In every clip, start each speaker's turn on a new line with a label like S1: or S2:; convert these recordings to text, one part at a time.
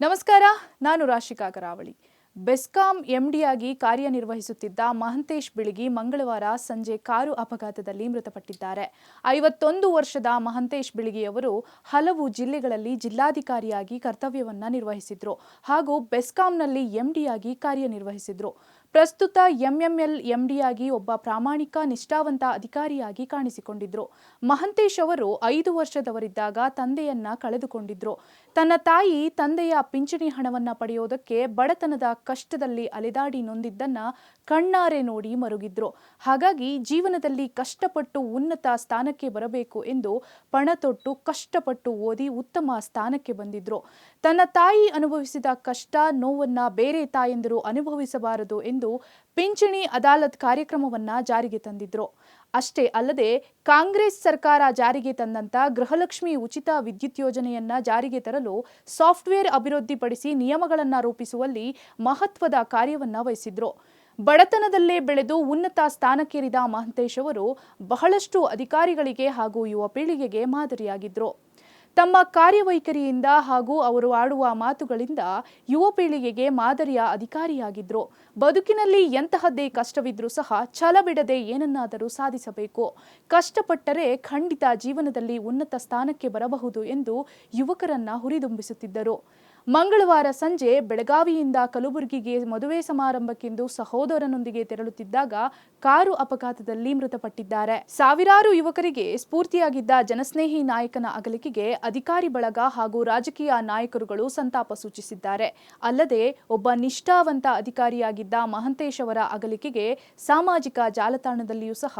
S1: ನಮಸ್ಕಾರ, ನಾನು ರಾಶಿಕಾ ಕರಾವಳಿ. ಬೆಸ್ಕಾಂ ಎಂಡಿಯಾಗಿ ಕಾರ್ಯನಿರ್ವಹಿಸುತ್ತಿದ್ದ ಮಹಂತೇಶ್ ಬಿಳಿಗಿ ಮಂಗಳವಾರ ಸಂಜೆ ಕಾರು ಅಪಘಾತದಲ್ಲಿ ಮೃತಪಟ್ಟಿದ್ದಾರೆ. ಐವತ್ತೊಂದು ವರ್ಷದ ಮಹಂತೇಶ್ ಬಿಳಿಗಿಯವರು ಹಲವು ಜಿಲ್ಲೆಗಳಲ್ಲಿ ಜಿಲ್ಲಾಧಿಕಾರಿಯಾಗಿ ಕರ್ತವ್ಯವನ್ನು ನಿರ್ವಹಿಸಿದ್ರು ಹಾಗೂ ಬೆಸ್ಕಾಂನಲ್ಲಿ ಎಂಡಿಯಾಗಿ ಕಾರ್ಯನಿರ್ವಹಿಸಿದ್ರು. ಪ್ರಸ್ತುತ ಎಂಎಂಎಲ್ ಎಂಡಿಯಾಗಿ ಒಬ್ಬ ಪ್ರಾಮಾಣಿಕ, ನಿಷ್ಠಾವಂತ ಅಧಿಕಾರಿಯಾಗಿ ಕಾಣಿಸಿಕೊಂಡಿದ್ರು. ಮಹಂತೇಶ್ ಅವರು ಐದು ವರ್ಷದವರಿದ್ದಾಗ ತಂದೆಯನ್ನ ಕಳೆದುಕೊಂಡಿದ್ರು. ತನ್ನ ತಾಯಿ ತಂದೆಯ ಪಿಂಚಣಿ ಹಣವನ್ನ ಪಡೆಯೋದಕ್ಕೆ ಬಡತನದ ಕಷ್ಟದಲ್ಲಿ ಅಲೆದಾಡಿ ನೊಂದಿದ್ದನ್ನ ಕಣ್ಣಾರೆ ನೋಡಿ ಮರುಗಿದ್ರು. ಹಾಗಾಗಿ ಜೀವನದಲ್ಲಿ ಕಷ್ಟಪಟ್ಟು ಉನ್ನತ ಸ್ಥಾನಕ್ಕೆ ಬರಬೇಕು ಎಂದು ಪಣ ತೊಟ್ಟು ಕಷ್ಟಪಟ್ಟು ಓದಿ ಉತ್ತಮ ಸ್ಥಾನಕ್ಕೆ ಬಂದಿದ್ರು. ತನ್ನ ತಾಯಿ ಅನುಭವಿಸಿದ ಕಷ್ಟ, ನೋವನ್ನ ಬೇರೆ ತಾಯಂದಿರು ಅನುಭವಿಸಬಾರದು ಎಂದು ಪಿಂಚಣಿ ಅದಾಲತ್ ಕಾರ್ಯಕ್ರಮವನ್ನು ಜಾರಿಗೆ ತಂದಿದ್ರು. ಅಷ್ಟೇ ಅಲ್ಲದೆ ಕಾಂಗ್ರೆಸ್ ಸರ್ಕಾರ ಜಾರಿಗೆ ತಂದಂತ ಗೃಹಲಕ್ಷ್ಮಿ ಉಚಿತ ವಿದ್ಯುತ್ ಯೋಜನೆಯನ್ನ ಜಾರಿಗೆ ತರಲು ಸಾಫ್ಟ್ವೇರ್ ಅಭಿವೃದ್ಧಿಪಡಿಸಿ ನಿಯಮಗಳನ್ನ ರೂಪಿಸುವಲ್ಲಿ ಮಹತ್ವದ ಕಾರ್ಯವನ್ನ ವಹಿಸಿದ್ರು. ಬಡತನದಲ್ಲೇ ಬೆಳೆದು ಉನ್ನತ ಸ್ಥಾನಕ್ಕೇರಿದ ಮಹಂತೇಶ್ ಅವರು ಬಹಳಷ್ಟು ಅಧಿಕಾರಿಗಳಿಗೆ ಹಾಗೂ ಯುವ ಪೀಳಿಗೆಗೆ ಮಾದರಿಯಾಗಿದ್ರು. ತಮ್ಮ ಕಾರ್ಯವೈಖರಿಯಿಂದ ಹಾಗೂ ಅವರು ಆಡುವ ಮಾತುಗಳಿಂದ ಯುವ ಪೀಳಿಗೆಗೆ ಮಾದರಿಯ ಅಧಿಕಾರಿಯಾಗಿದ್ರು. ಬದುಕಿನಲ್ಲಿ ಎಂತಹದ್ದೇ ಕಷ್ಟವಿದ್ರೂ ಸಹ ಛಲ ಬಿಡದೆ ಏನನ್ನಾದರೂ ಸಾಧಿಸಬೇಕು. ಕಷ್ಟಪಟ್ಟರೆ ಖಂಡಿತ ಜೀವನದಲ್ಲಿ ಉನ್ನತ ಸ್ಥಾನಕ್ಕೆ ಬರಬಹುದು ಎಂದು ಯುವಕರನ್ನ ಹುರಿದುಂಬಿಸುತ್ತಿದ್ದರು. ಮಂಗಳವಾರ ಸಂಜೆ ಬೆಳಗಾವಿಯಿಂದ ಕಲಬುರಗಿಗೆ ಮದುವೆ ಸಮಾರಂಭಕ್ಕೆಂದು ಸಹೋದರನೊಂದಿಗೆ ತೆರಳುತ್ತಿದ್ದಾಗ ಕಾರು ಅಪಘಾತದಲ್ಲಿ ಮೃತಪಟ್ಟಿದ್ದಾರೆ. ಸಾವಿರಾರು ಯುವಕರಿಗೆ ಸ್ಫೂರ್ತಿಯಾಗಿದ್ದ ಜನಸ್ನೇಹಿ ನಾಯಕನ ಅಗಲಿಕೆಗೆ ಅಧಿಕಾರಿ ಬಳಗ ಹಾಗೂ ರಾಜಕೀಯ ನಾಯಕರುಗಳು ಸಂತಾಪ ಸೂಚಿಸಿದ್ದಾರೆ. ಅಲ್ಲದೆ ಒಬ್ಬ ನಿಷ್ಠಾವಂತ ಅಧಿಕಾರಿಯಾಗಿದ್ದ ಮಹಂತೇಶ್ ಅವರ ಅಗಲಿಕೆಗೆ ಸಾಮಾಜಿಕ ಜಾಲತಾಣದಲ್ಲಿಯೂ ಸಹ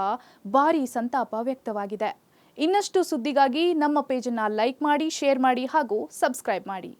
S1: ಭಾರೀ ಸಂತಾಪ ವ್ಯಕ್ತವಾಗಿದೆ. ಇನ್ನಷ್ಟು ಸುದ್ದಿಗಾಗಿ ನಮ್ಮ ಪೇಜನ್ನು ಲೈಕ್ ಮಾಡಿ, ಶೇರ್ ಮಾಡಿ ಹಾಗೂ ಸಬ್ಸ್ಕ್ರೈಬ್ ಮಾಡಿ.